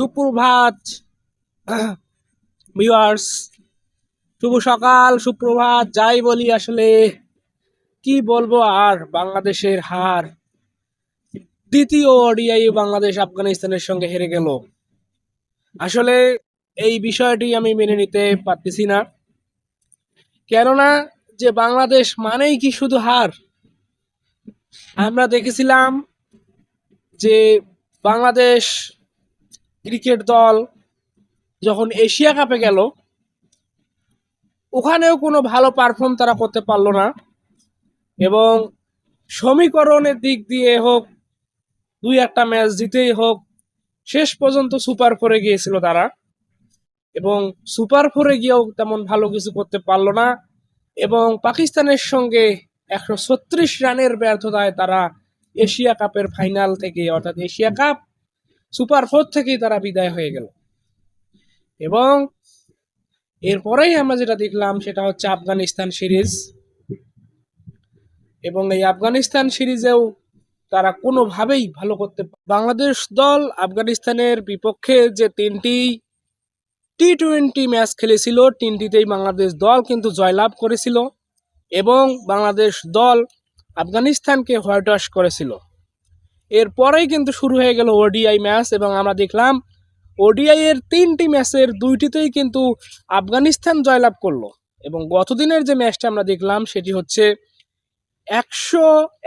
সুপ্রভাত ভিউয়ার্স শুভ সকাল, সুপ্রভাত, যাই বলি আসলে, কি বলব আর বাংলাদেশের হার। দ্বিতীয় ওডিআই বাংলাদেশ আফগানিস্তানের সঙ্গে হেরে গেল। আসলে এই বিষয়টি আমি মেনে নিতে পারতেছি না। কেননা যে বাংলাদেশ মানেই কি শুধু হার? আমরা দেখেছিলাম যে বাংলাদেশ ক্রিকেট দল, যখন এশিয়া কাপে গেল, ওখানেও কোনো ভালো পারফর্ম তারা করতে পারল না। এবং সমীকরণের দিক দিয়ে হোক, দুই একটা ম্যাচ জিতেই হোক, শেষ পর্যন্ত সুপার ফোরে গিয়েছিল তারা। এবং সুপার ফোরে গিয়েও তেমন ভালো কিছু করতে পারল না। এবং পাকিস্তানের সঙ্গে একশো ছত্রিশ রানের ব্যর্থতায় তারা এশিয়া কাপের ফাইনাল থেকে, অর্থাৎ এশিয়া কাপ সুপার ফোর থেকেই তারা বিদায় হয়ে গেল। এবং এরপরেই আমরা যেটা দেখলাম, সেটা হচ্ছে আফগানিস্তান সিরিজ। এবং এই আফগানিস্তান সিরিজেও তারা কোনোভাবেই ভালো করতে বাংলাদেশ দল আফগানিস্তানের বিপক্ষে যে তিনটি টি টোয়েন্টি ম্যাচ খেলেছিল, তিনটিতেই বাংলাদেশ দল কিন্তু জয়লাভ করেছিল। এবং বাংলাদেশ দল আফগানিস্তানকে হোয়াইট ওয়াশ করেছিল। এরপরেই কিন্তু শুরু হয়ে গেল ওডিআই ম্যাচ এবং আমরা দেখলাম ওডিআই এর তিনটি ম্যাচের দুইটিতেই কিন্তু আফগানিস্তান জয়লাভ করল। এবং গতদিনের যে ম্যাচটা আমরা দেখলাম সেটি হচ্ছে একশো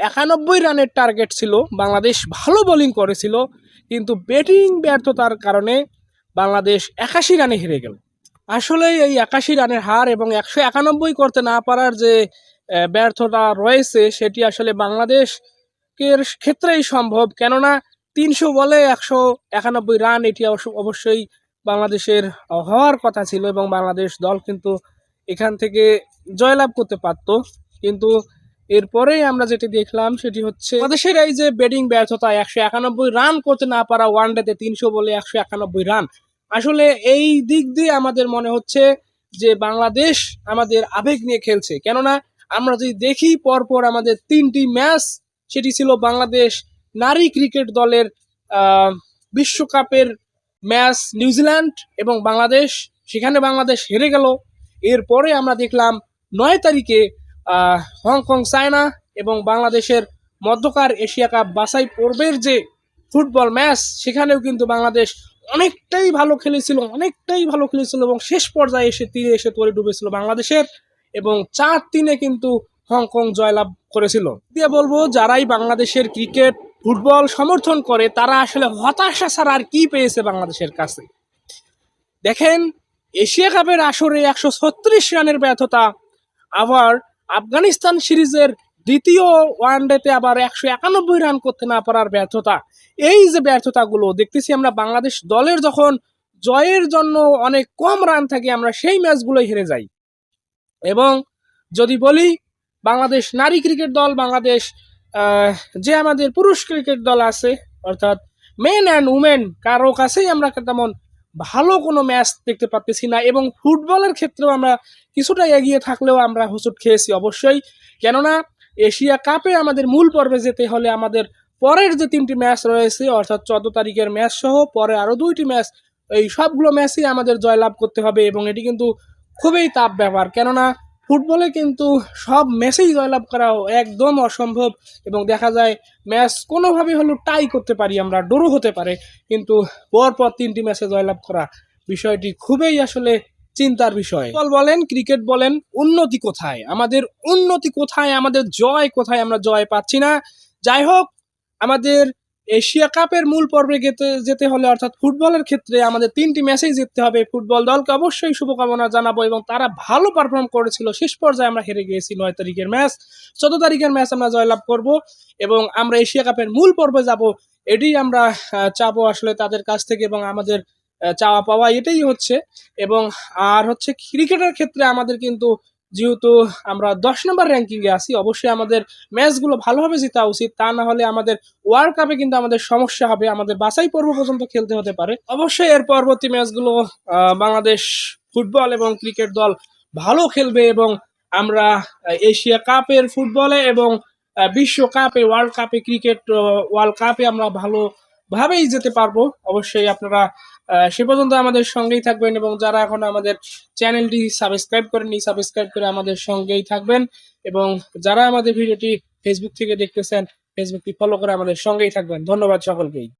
একানব্বই রানের টার্গেট ছিল, বাংলাদেশ ভালো বোলিং করেছিল, কিন্তু ব্যাটিং ব্যর্থতার কারণে বাংলাদেশ একাশি রানে হেরে গেল। আসলে এই একাশি রানের হার এবং একশো একানব্বই করতে না পারার যে ব্যর্থতা রয়েছে, সেটি আসলে বাংলাদেশের ক্ষেত্রেই সম্ভব। কেননা তিনশো বলে একশো একানব্বই রান এটি অবশ্য- অবশ্যই বাংলাদেশের হওয়ার কথা ছিল এবং বাংলাদেশ দল কিন্তু এখান থেকে জয়লাভ করতে পারত। কিন্তু এরপরেই আমরা যেটি দেখলাম সেটি হচ্ছে বাংলাদেশের এই যে ব্যাটিং ব্যর্থতা, একশো একানব্বই রান করতে না পারা ওয়ান ডেতে তিনশো বলে একশো একানব্বই রান। আসলে এই দিক দিয়ে আমাদের মনে হচ্ছে যে বাংলাদেশ আমাদের আবেগ নিয়ে খেলছে। কেননা আমরা যদি দেখি পরপর আমাদের তিনটি ম্যাচ সেটি ছিল বাংলাদেশ নারী ক্রিকেট দলের বিশ্বকাপের ম্যাচ নিউজিল্যান্ড এবং বাংলাদেশ, সেখানে বাংলাদেশ হেরে গেল। এরপরে আমরা দেখলাম নয় তারিখে হংকং চায়না এবং বাংলাদেশের মধ্যকার এশিয়া কাপ বাছাই পর্বের যে ফুটবল ম্যাচ, সেখানেও কিন্তু বাংলাদেশ অনেকটাই ভালো খেলেছিল, অনেকটাই ভালো খেলেছিল এবং শেষ পর্যায়ে এসে তীরে এসে তরে ডুবেছিল বাংলাদেশের। এবং চার তিনে কিন্তু হংকং জয়লাভ করেছিল। দিয়ে বলব, যারাই বাংলাদেশের ক্রিকেট, ফুটবল সমর্থন করে, তারা আসলে হতাশা ছাড়া আর কি পেয়েছে বাংলাদেশের কাছে? দেখেন, এশিয়া কাপের আসরে একশো ছত্রিশ রানের ব্যর্থতা, আবার আফগানিস্তান সিরিজের দ্বিতীয় ওয়ানডেতে আবার একশো একানব্বই রান করতে না পারার ব্যর্থতা। এই যে ব্যর্থতাগুলো, দেখতেছি আমরা বাংলাদেশ দলের যখন জয়ের জন্য অনেক কম রান থাকে, আমরা সেই ম্যাচগুলোই হেরে যাই। এবং যদি বলি বাংলাদেশ নারী ক্রিকেট দল, বাংলাদেশ যে আমাদের পুরুষ ক্রিকেট দল আছে, অর্থাৎ মেন অ্যান্ড উমেন কারও কাছেই আমরা তেমন ভালো কোনো ম্যাচ দেখতে পাচ্ছি না এবং ফুটবলের ক্ষেত্রেও আমরা কিছুটা এগিয়ে থাকলেও আমরা হোঁচট খেয়েছি অবশ্যই। কেননা এশিয়া কাপে আমাদের মূল পর্বে যেতে হলে আমাদের পরের যে তিনটি ম্যাচ রয়েছে, অর্থাৎ চোদ্দ তারিখের ম্যাচ সহ পরে আরও দুইটি ম্যাচ এই সবগুলো ম্যাচই আমাদের জয়লাভ করতে হবে এবং এটি কিন্তু খুবই তাপ ব্যাপার কেননা ফুটবলে কিন্তু সব ম্যাচেই জয়লাভ করা একদম অসম্ভব এবং দেখা যায় ম্যাচ কোনোভাবে হলেও টাই করতে পারি আমরা ডোরো হতে পারে। কিন্তু পরপর তিনটি ম্যাচে জয়লাভ করা বিষয়টি খুবই আসলে চিন্তার বিষয়। ফুটবল বলেন, ক্রিকেট বলেন, উন্নতি কোথায়? আমাদের উন্নতি কোথায়? আমাদের জয় কোথায়? আমরা জয় পাচ্ছি না। যাই হোক, আমাদের এশিয়া কাপের মূল পর্বে যেতে হলে অর্থাৎ ফুটবলের ক্ষেত্রে আমাদের তিনটি ম্যাচেই জিততে হবে। ফুটবল দলকে অবশ্যই শুভকামনা জানাব এবং তারা ভালো পারফর্ম করেছিল। শেষ পর্যায়ে আমরা হেরে গিয়েছি নয় তারিখের ম্যাচ চোদ্দ তারিখের ম্যাচ আমরা জয়লাভ করব এবং আমরা এশিয়া কাপের মূল পর্বে যাব। এটি আমরা চাবো আসলে তাদের কাছ থেকে এবং আমাদের চাওয়া পাওয়া এটাই হচ্ছে। এবং আর হচ্ছে ক্রিকেটের ক্ষেত্রে আমাদের কিন্তু যেহেতু আমরা দশ নম্বর র্যাঙ্কিংয়ে আছি, অবশ্যই আমাদের ম্যাচগুলো ভালোভাবে জেতা উচিত। তা না হলে আমাদের ওয়ার্ল্ড কাপে কিন্তু আমাদের সমস্যা হবে। আমাদের বাছাই পর্ব পর্যন্ত খেলতে হতে পারে। অবশ্যই এর পরবর্তী ম্যাচগুলো বাংলাদেশ ফুটবল এবং ক্রিকেট দল ভালো খেলবে এবং আমরা এশিয়া কাপের ফুটবলে এবং বিশ্বকাপে ওয়ার্ল্ড কাপে ক্রিকেট ওয়ার্ল্ড কাপে আমরা ভালোভাবেই যেতে পারব। অবশ্যই আপনারা সে পর্যন্ত আমাদের সঙ্গেই থাকবেন এবং যারা এখন আমাদের চ্যানেলটি সাবস্ক্রাইব করেননি, সাবস্ক্রাইব করে আমাদের সঙ্গেই থাকবেন এবং যারা আমাদের ভিডিওটি ফেসবুক থেকে দেখতেছেন ফেসবুকটি ফলো করে আমাদের সঙ্গেই থাকবেন। ধন্যবাদ সকলকেই।